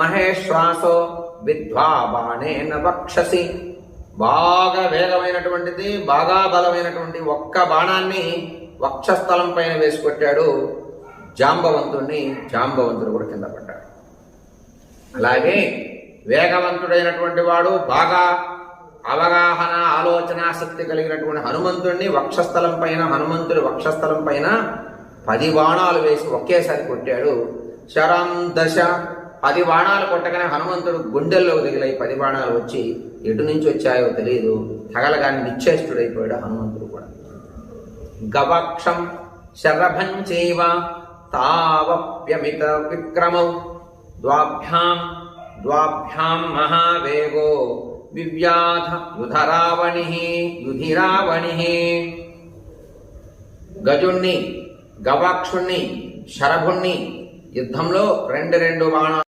మహేశ్వాసో విద్వా బాణేన వక్షసి బాగా వేగమైనటువంటిది బాగా బలమైనటువంటి ఒక్క బాణాన్ని వక్షస్థలం పైన వేసి కొట్టాడు జాంబవంతుణ్ణి. జాంబవంతుడు కూడా కింద పడ్డాడు. అలాగే వేగవంతుడైనటువంటి వాడు బాగా అవగాహన ఆలోచన శక్తి కలిగినటువంటి హనుమంతుడిని వక్షస్థలం పైన హనుమంతుడి వక్షస్థలం పైన పది బాణాలు వేసి ఒకేసారి కొట్టాడు. శరం దశ పది బాణాలు కొట్టగానే హనుమంతుడు గుండెల్లో దిగిలాయి పది బాణాలు వచ్చి ఎటు నుంచి వచ్చాయో తెలియదు తగలగానే నిశ్చేష్టుడైపోయాడు హనుమంతుడు కూడా. గవక్షం శరభం చైవ తావప్యమిత విక్రమౌ ద్వాభ్యాం ద్వాభ్యాం మహావేగో. వివ్యాధ యుధరావణి యుధిరావణి. గజుణ్ణి గవాక్షుణ్ణి శరభుణ్ణి యుద్ధంలో రెండు రెండు బాణాలు